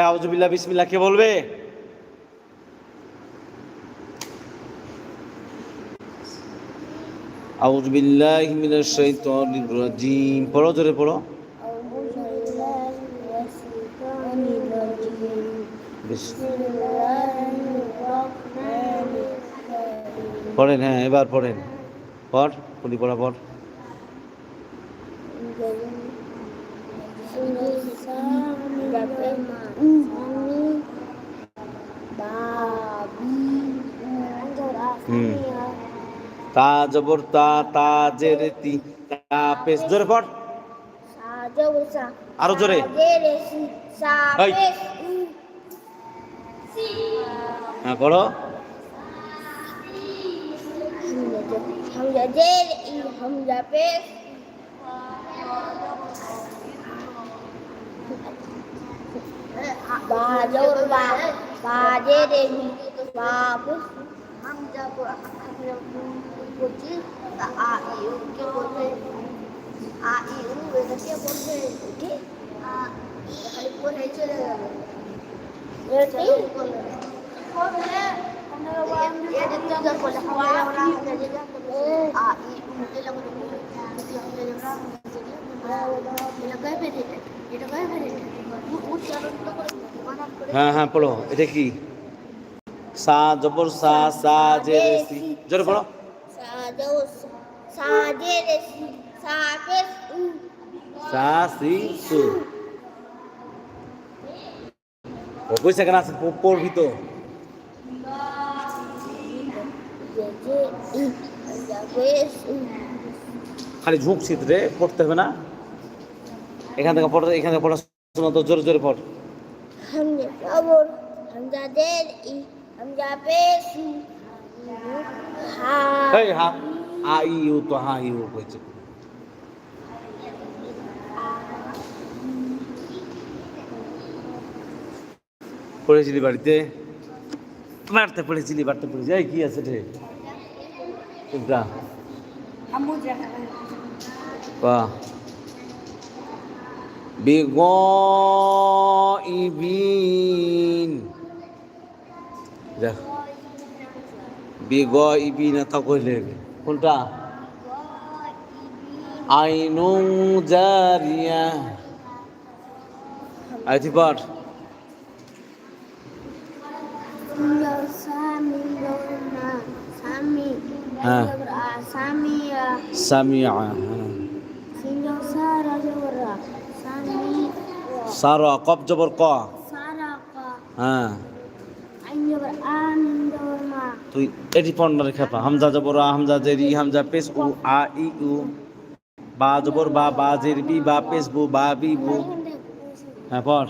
আউজবিল্লা বিসমিল্লা কে বলবে? আউজ বিল্লাহ মিনাশ শাইতানির রাজিম। পড়ো, জোরে পড়ো। পড়েন হ্যাঁ এবার পড়েন। পড় পড়ি পড়া, পড়। তা জবর তা তা জের তি তা পেশ। জোরে পড়। আরও জোরে। হ্যাঁ পড়ো। হামজা জের ই হামজা পেশ। বাজর বা বাজে রে বাবু হামজা বলছি আ ই উ আ ই উ এটা কি খালি বলে। চলে যাবে হ্যাঁ হ্যাঁ পড়ো। এটা কি? সা জবর সা সা জের সি। জোরে পড়ো। Deus. Saderesu. Sapesu. পড়বি তো খালি ঝুঁক রে পড়তে হবে না এখান থেকে পড়া এখান থেকে পড়াশোনা তো জোরে জোরে পড় হামজা এই হা আ ই উ তো হা ই উ কইছে পড়েছিলি বাড়িতে? বাড়তে পড়েছিলি বাড়তে পড়েছি এই কি আছে রে? কোনটা? বাহ বিগইবিন। বেগ ইবি না কইলে কোনটা? আইনু জারিয়া। আইতি পাঠ। হ্যাঁ। সামিয়া হ্যাঁ। সারা কব জবর ক। হ্যাঁ। তুই এটি পন্ডার খেপা। হামজা জবর, হামজা জেরি, হামজা পেস উ, আ, ই, উ। বা জবর, বা বা, জের, বি, বা পেস বু, বা, বি, বু। হ্যাঁ পর।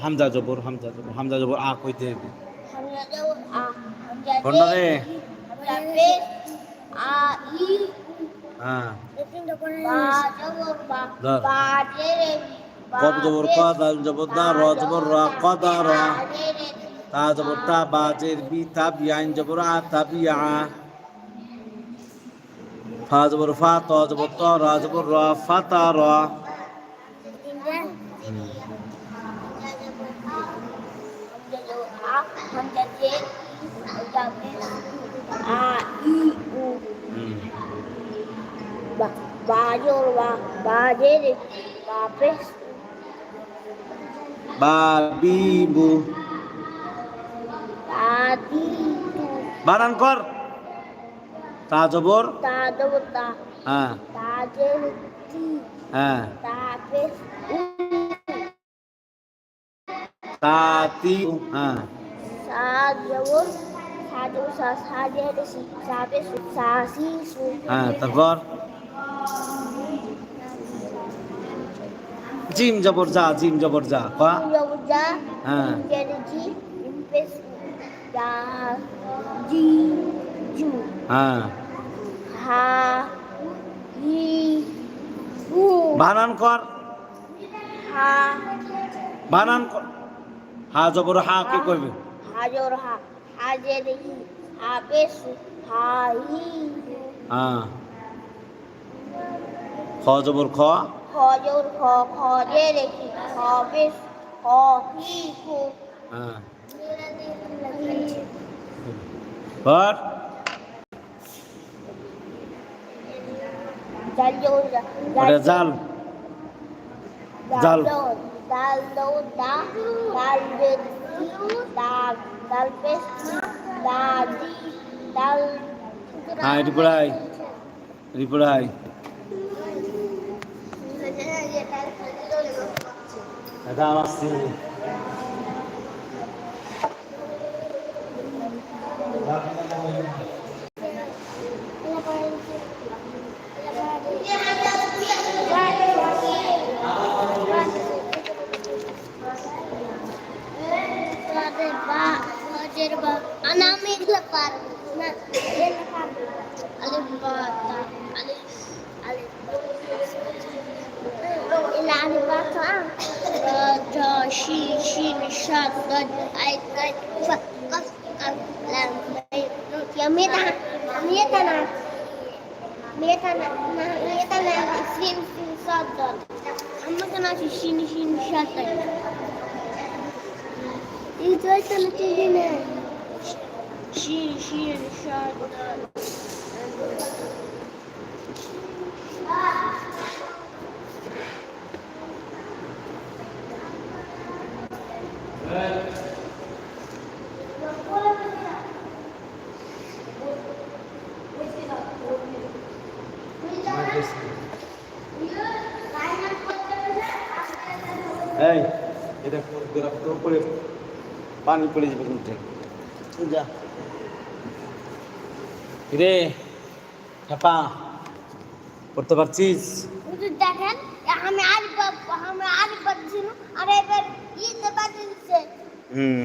হামজা জবর হামজা জবর হামজা জবর, আ কই দে পন্ডারে আ কদা রা কদা র। তা জবর তা বা জের বি তা বি আইন জবর আ তা বি আ ফা জবর ফা ত জবর ত র জবর র ফা বানান কর তা জবর হ্যাঁ হ্যাঁ হ্যাঁ হ্যাঁ তারপর জিম জবর যা জিম জবর যা কা jo ja হ্যাঁ হ্যাঁ। ha i u বানান কর। ha বানান কর। হা জবর হা কে কইবে? হাজর হা হাজে দেখি হাবেসু হাই হ্যাঁ। খ জবর খ। জোর খ খ যে রেখি খ বেশ খ হি খু হ্যাঁ। জোর ওটা জাল জাল। দাল দৌ দা দাল বেদ দাল দাল পেশ দাদি দাল হ্যাঁ এটি পড়াই এটি পড়াই عن البعض عام ضد شين شين عيد فقف قف لم يميتنا ميتنا ميتنا ميتنا سين سين صاد ضد عمتنا في شين شين شاد ضد إذا تلتقينا شين شين شاد ضد এই এটা করে পানি পড়ে যাবে কিন্তু। যা। রে হ্যাপা পড়তে পারছিস? দেখেন আমি আর আমি আর পারছি না আর এবার ইতে পারছি হুম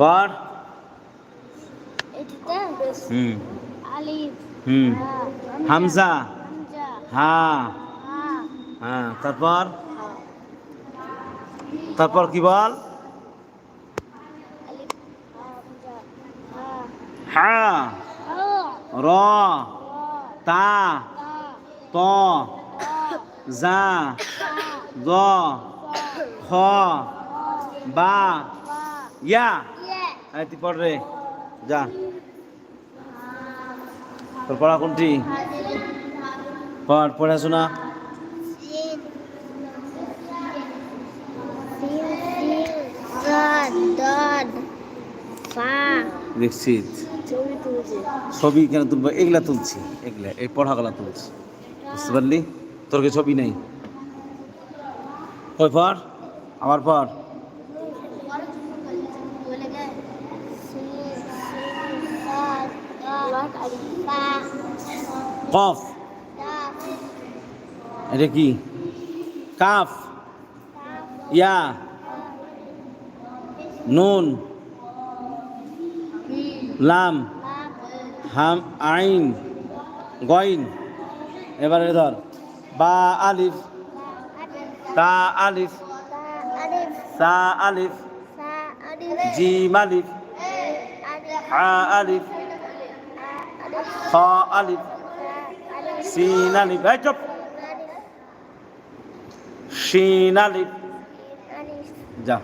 পর এটিতে হুম আলিফ হুম। হামজা। হামজা। হা হা হ্যাঁ তারপর? তারপর কি বল? হা র। তা। তা। জা। দ খ। বা। ইয়া। ইয়ে। তুই পড় রে। যা। তোর পড়া কোনটি? পড়, পড়াশোনা? ছবি কেন তুলবো? এগুলা তুলছি, এগুলা, এই পড়াগুলা তুলছি। বুঝতে পারলি? তোর কি ছবি নেই? ওই পর আবার পর বলে গে সিন সিন দাদ দাদ ফা কফ। এটা কি? কাফ। ইয়া। নুন। লাম। হাম আইন। গইন। এবারে ধর। বা আলিফ। তা আলিফ। সা আলিফ। জিম আলিফ। আলিফ। হা আলিফ। খ আলিফ সিন আলিফ এই চুপ। শিন আলিফ যা।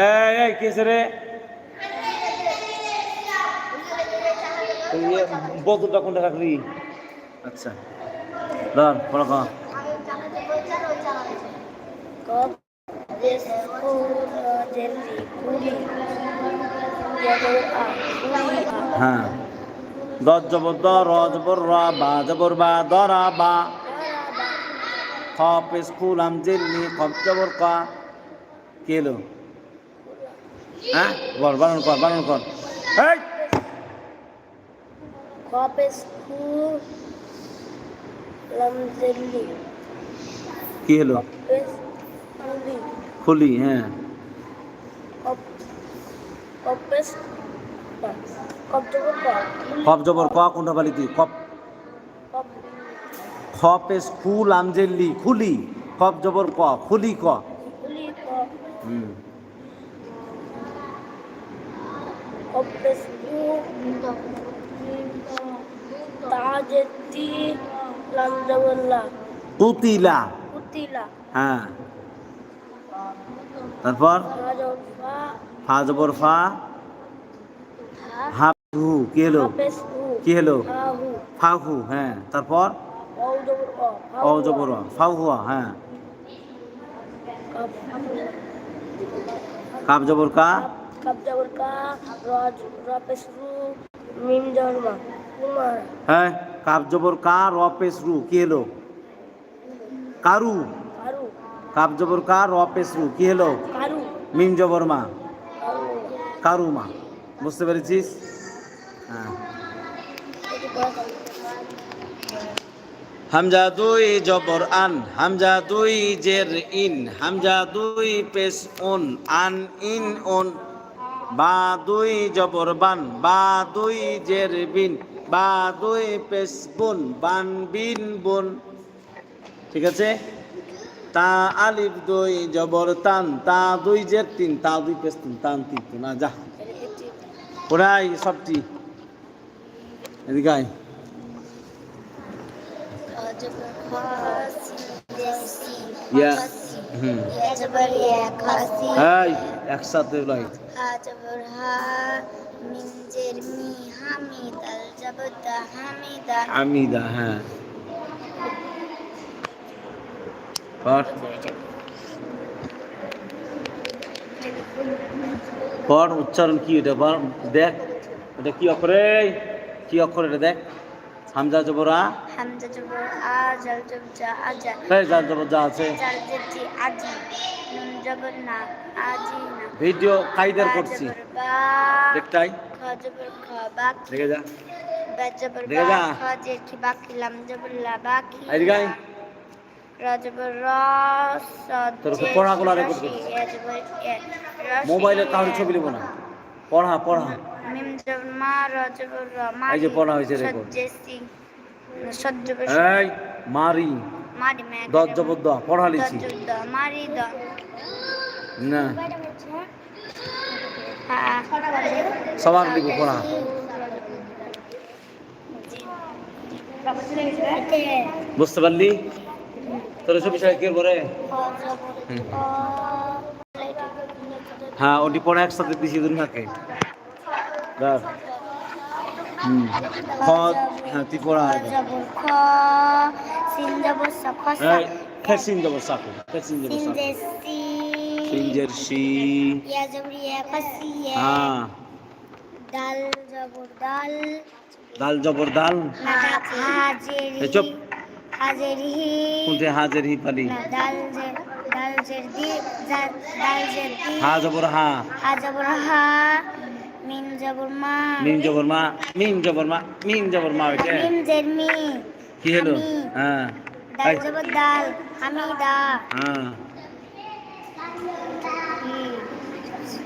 এই এই কিসে রে? বোতলটা কোনটা রাখলি? আচ্ছা। ধর পড়া কর কপ বিস্কুট জেলি পুরি জবর আ পুরি আ হ্যাঁ। দশ জবর দ র জবর র বা জবর বা দরা বা খ পেস খুলাম জেলনি খপ জবর কা। কেলো হ্যাঁ? বল বারণ কর বারণ কর। এই! কি হলো? খুলি হ্যাঁ কপ কপ পেস কপ জবর ক খপ জবর ক? কোনটা পালি তুই খপ কপ। খ পেশ খু খুলি। খব জবর ক খুলি ক। হুম। কুতিলা হ্যাঁ। তারপর? ফা জবর ফা। হা হু কি হলো? কি হলো? ফাহু হ্যাঁ। তারপর? অউ জবর অ অ। জবর অ, ফাউ হ্যাঁ। কাপ জবর কা? কাপ জবর কা রাজ রাপেস মিম জবর কুমার। হ্যাঁ কাপ জবর কা র রু কি হলো? কারু। কারু। কাপ জবর কা র পেশ রু কি হলো? কারু। মিম জবর মা। কারু মা। বুঝতে পেরেছিস? হামজা দুই জবর আন, হামজা দুই জের ইন, হামজা দুই পেশ উন, আন ইন উন। বা দুই জবর বান, বা দুই জের বিন, বা দুই পেশ বুন, বান বিন বুন। ঠিক আছে? তা আলিফ দুই জবর তান, তা দুই জের তিন, তা দুই পেশ তিন, তান তিন তো না, যা। ওরাই সবটি। এদিকে আয়। এই একসাথে দা আমিদা হ্যাঁ। পর। উচ্চারণ কি এটা? দেখ এটা কি অক্ষরে? কি অক্ষর এটা দেখ? হামজা জবরা হামজা জবর আ জাল জবর জা আজা এই যা জবর যা আছে। জাল জেতি আজি নুন জবর না আজি না। ভিডিও কাইদার করছি। জবর বা দেখটাই খ জবর খ বাকি দেখে যা। বা জবর বা খ জের কি বাকি লাম জবর লা বাকি এদিকে আয়। র জবর র সদ তোর পড়াগুলো রেকর্ড করছিস। এ জবর এ, রসি, মোবাইলে ছবি নেব না। পড়া পড়া। এই যে পড়া হয়েছে রেকর্ড। এই মারি। দশ জবর দ পড়া লিছি দ না। হ্যাঁ সবার লিখো পড়া। বুঝতে পারলি? তোর সব বিষয় কি করে হ্যাঁ ওটি পড়া একসাথে দিছি দুনিয়াকে থাকে। হুম। খ হ্যাঁ তুই পড়া খেসিন সাকু খেসিন সাকু সিনজের সি হ্যাঁ। দাল জবর দাল। দাল জবর দাল। না হাজেরি। এই চুপ। হাজেরি। পালি? দাল দাল দি দি। হা জবর হা। হা জবর হা মিম জবর মা। মিম জবর মা মিম জবর মা মিম জবর মা ওইটা মিম জের মি। কি হলো হ্যাঁ দাল জবর দাল হামিদা হ্যাঁ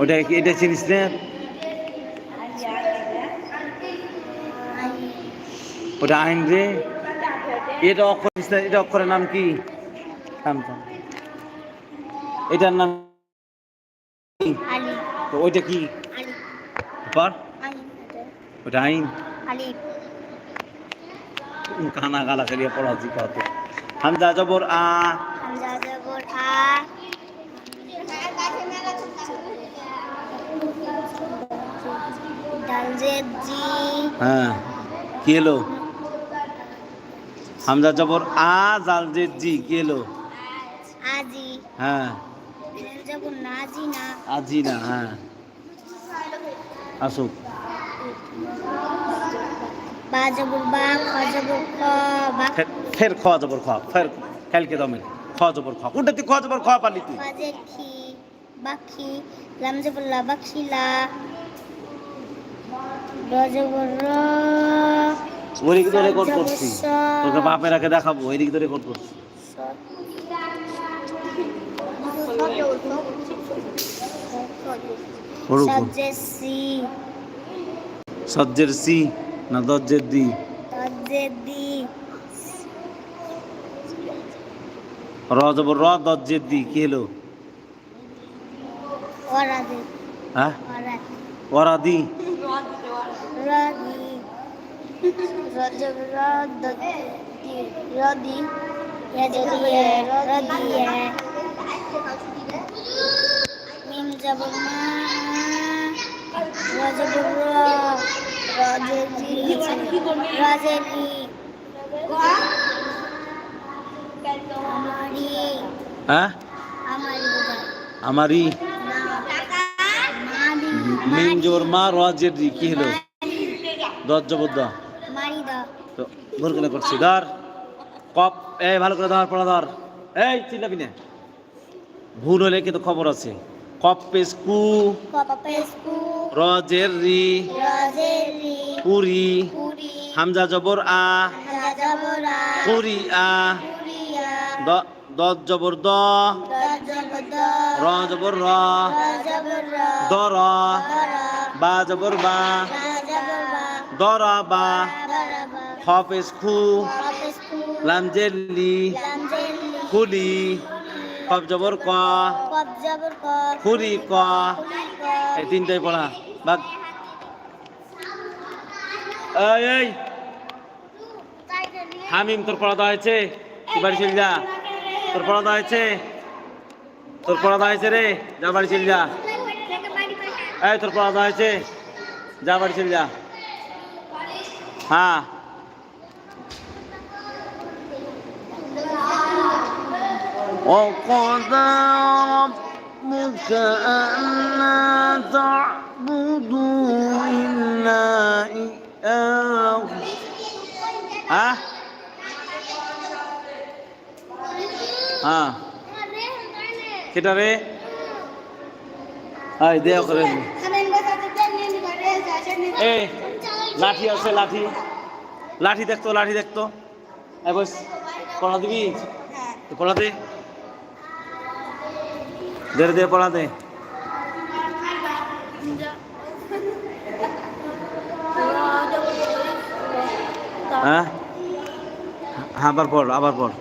ওটা কি এটা চিনিস না? ওটা আইন রে। এটা অক্ষর এটা অক্ষরের নাম কি? থাম। এটার নাম তো ওইটা কি? পর ওটা আইন। কানা গালা খেলিয়ে পড়াচ্ছি কত। হামজা জবর আ। হামজা জবর আ। জি। হ্যাঁ। কি এলো হামজা জবর আ জাল যে জি কি এলো হ্যাঁ। জবর নাজি না আজি না হ্যাঁ। আসুক বা জবর বা খ জবর খ বা। ফের খ জবর খ ফের খেলকে দমে খ জবর খ। কোনটা তুই খ জবর খ পারলি তুই। ফাজের খি বাখি লাম জবর লা বাখিলা। র জবর র ওইদিকে তো রেকর্ড করছি। তোকে বাপের দেখাবো ওইদিকে তো রেকর্ড করছি। সজ্জের সি সজ্জের সি না দজ্জের দি তজ্জের দি র জবর র দজ্জের দি কি হলো ওরাদে। হ্যাঁ? ওরাদ। ওরাদি। রাদি রজব রাদি রাদি। রাদি রাদি হ্যাঁ? আমারই মারি মিম জবর মা র জের দি কি হলো? দজ জবর দা। তো ভুল করে করছি? ধর। কপ। এই ভালো করে ধর পড়া ধর। এই চিল্লাবি না। ভুল হলে কিন্তু খবর আছে। কপ পেস কু পাপা পেসকু রজের রি পুরি পুরি হামজা জবর আ রাজাবরা পুরি আ পুরিয়া দ- দজ জবর দ রাজবদ র জবর র দ র বা জবর বা বা দরাবা খ পেস খু পাপা পেসকু লাম জেল্লি লামজেলি খুলি কপ জবর ক। কবজাবর ক। খুরি ক। এই তিনটাই পড়া। বাক এই হামিম তোর পড়া দেওয়া হয়েছে? বাড়ি চলে যা। তোর পড়া দেওয়া হয়েছে? তোর পড়া দেওয়া হয়েছে রে? যা বাড়ি চলে যা। এই তোর পড়া দেওয়া হয়েছে? যা বাড়ি চলে যা। হ্যাঁ। وقضى ربك ألا تعبدوا إلا إياه ها ها কেটা রে হাই দেয়া করে এ লাঠি আছে লাঠি লাঠি দেখতো লাঠি দেখতো এ বস পড়া দিবি তো পড়া দে দে পড়া দে। হ্যাঁ? হ্যাঁ আবার পড় আবার পড়।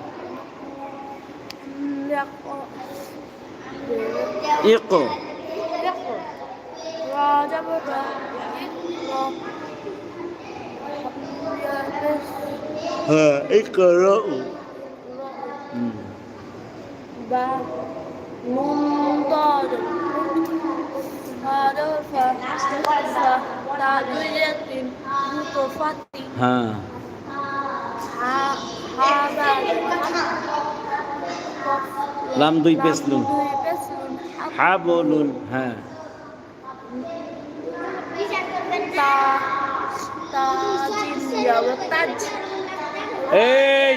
ইকো। হ্যাঁ ইকো হুম। ممتاز هذا تعدية متفتح হ্যাঁ هذا লাম দুই পেসলুন দুই পেসলুন হাবলুন হ্যাঁ তা তাজিম যাবে তাজ এই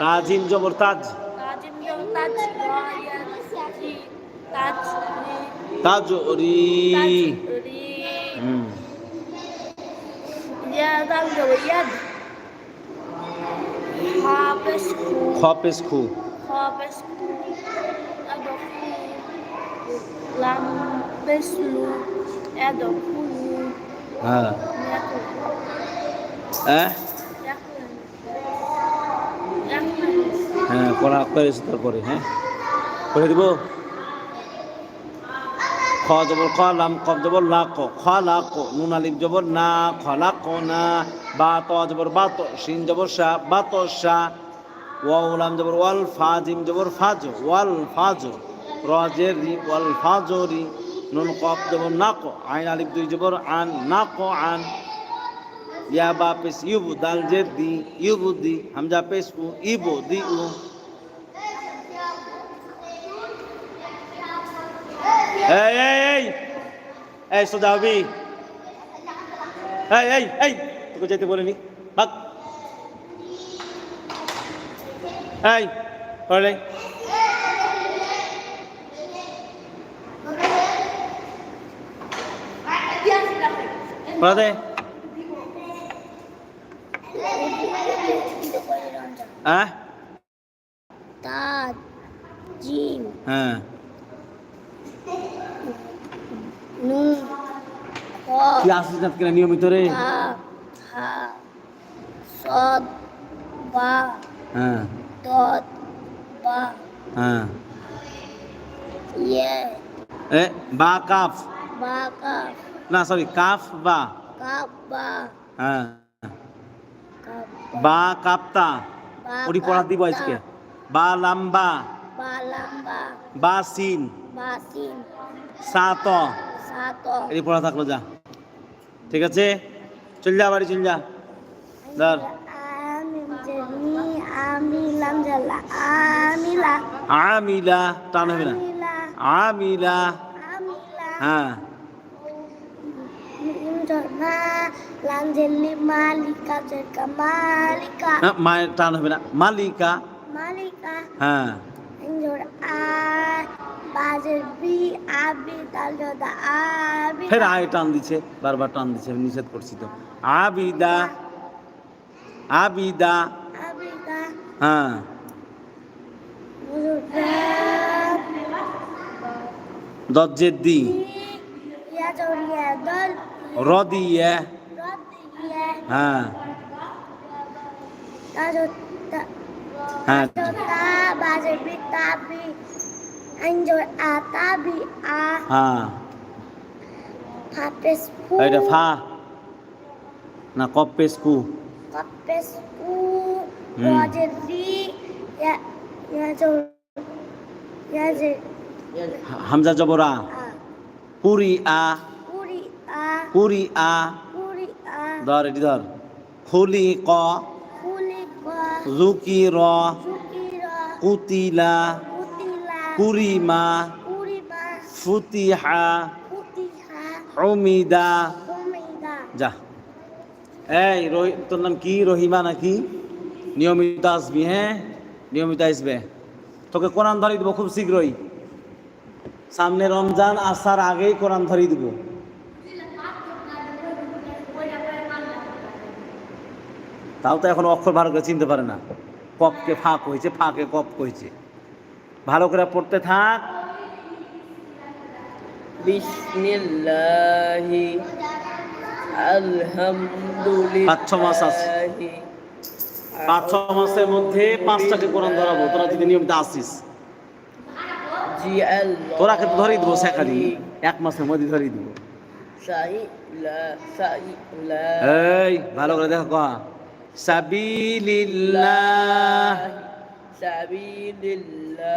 তাজিম জবর তাজ তাজরি খপেস খু। হাফেজ lam beslu edo kulu হ্যাঁ। হ্যাঁ? হ্যাঁ পড়া করেছে তারপরে হ্যাঁ? করে দিব? খ জবর, খ লাম কব জবর, লা, ক, খ, লা, ক নুন আলিফ জবর, না, খ, লা, ক, না, বা, ত জবর, বা, ত, শিন জবর শা বা, ত শা ওয়াও, লাম জবর, ওয়াল, ফা, জিম জবর ফাজ ওয়াল ফাজ র জের রি, ওয়াল ফাজরি নুন কব জবর, না, ক, আইন, আলিফ, দুই জবর, আন, না, ক, আন ইয়া বা পেস ইউবু দাল জের দি ইউবু দি হামজা পেস উ ইবু দি উ এই এই এই এই সোজা হবি এই এই এই তোকে যেতে বলিনি ভাগ এই পড়লে পড়া দে হ্যাঁ ta jim হ্যাঁ kho তুই আসিস না কেন নিয়মিত রে sod ba হ্যাঁ dot ba হ্যাঁ ye এ বা কাফ ba ka না সরি কাফ বা ka ba হ্যাঁ বা কাপ্তা ওটি পড়া দিব আজকে। বা লাম্বা। বা সিন। ba sin সাত। sato এটি পড়া থাকল যা। ঠিক আছে? চল যা বাড়ি চল যা। amila আমিলা। টান হবে না। আমিলা। হ্যাঁ। মায়ের টান হবে না মালিকা malika হ্যাঁ ফের আয় টান দিচ্ছে বারবার টান আমি নিষেধ করছি তো আবিদা আবিদা হ্যাঁ দজ্জের দি রদিয়ে ya হ্যাঁ ta jota হ্যাঁ jota bajer bi tabi Injur a tabi a হ্যাঁ papes pu এটা ফা না কপ্পেস কু papes pu Hmm. bajer bi ya ya jor ya je Hamza জবরা a Puri a puri a Puri a puri a ধর এটি ধর খুলি ক জুকি র কুতিলা কুরিমা ফুতিহা putiha যা। এই তোর নাম কি? রহিমা নাকি? নিয়মিত আসবি হ্যাঁ? নিয়মিত আসবে। তোকে কোরআন ধরিয়ে দেবো খুব শীঘ্রই। সামনে রমজান আসার আগেই কোরআন ধরিয়ে দেবো। তাও তো এখন অক্ষর ভালো করে চিনতে পারে না। কপকে ফাঁক হয়েছে ফাঁকে কপ হয়েছে ভালো করে পড়তে থাক। বিসমিল্লাহি আলহামদুলিল্লাহ। পাঁচ মাস আছে। ছ মাসের মধ্যে পাঁচটাকে কোরআন ধরাবো তোরা যদি নিয়মিত আসিস। তোরা কিন্তু ধরিয়ে দেবো সেখানে এক মাসের মধ্যে ধরিয়ে দেবো। এই ভালো করে দেখো। কহা সাবিলিল্লাহ সাবিলিল্লাহ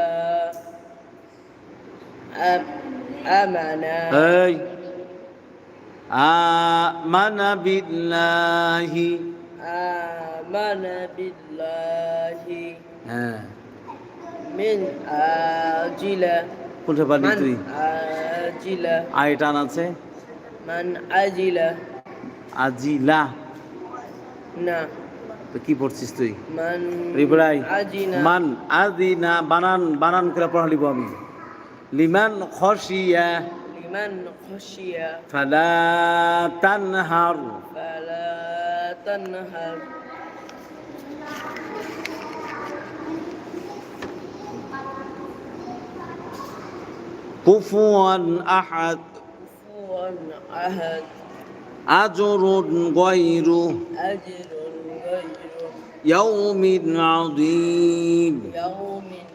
আম আমানা এই আমানা বিল্লাহি আমানা বিল্লাহি হ্যাঁ মিন আজিলা কোনটা পারলি তুই আজিলা আয় টান আছে মান আজিলা আজিলা না তো কি পড়ছিস তুই মান রিবরাই আজিনা মান আদিনা বানান বানান করে পড়ালিব আমি লিমান খসিয়া লিমান খুশিয়া ফালা তানহার فلا تنهر কুফুয়ান আহাদ كفوا أحد আজরুন গায়রু أجر غير يوم عظيم. يوم عظيم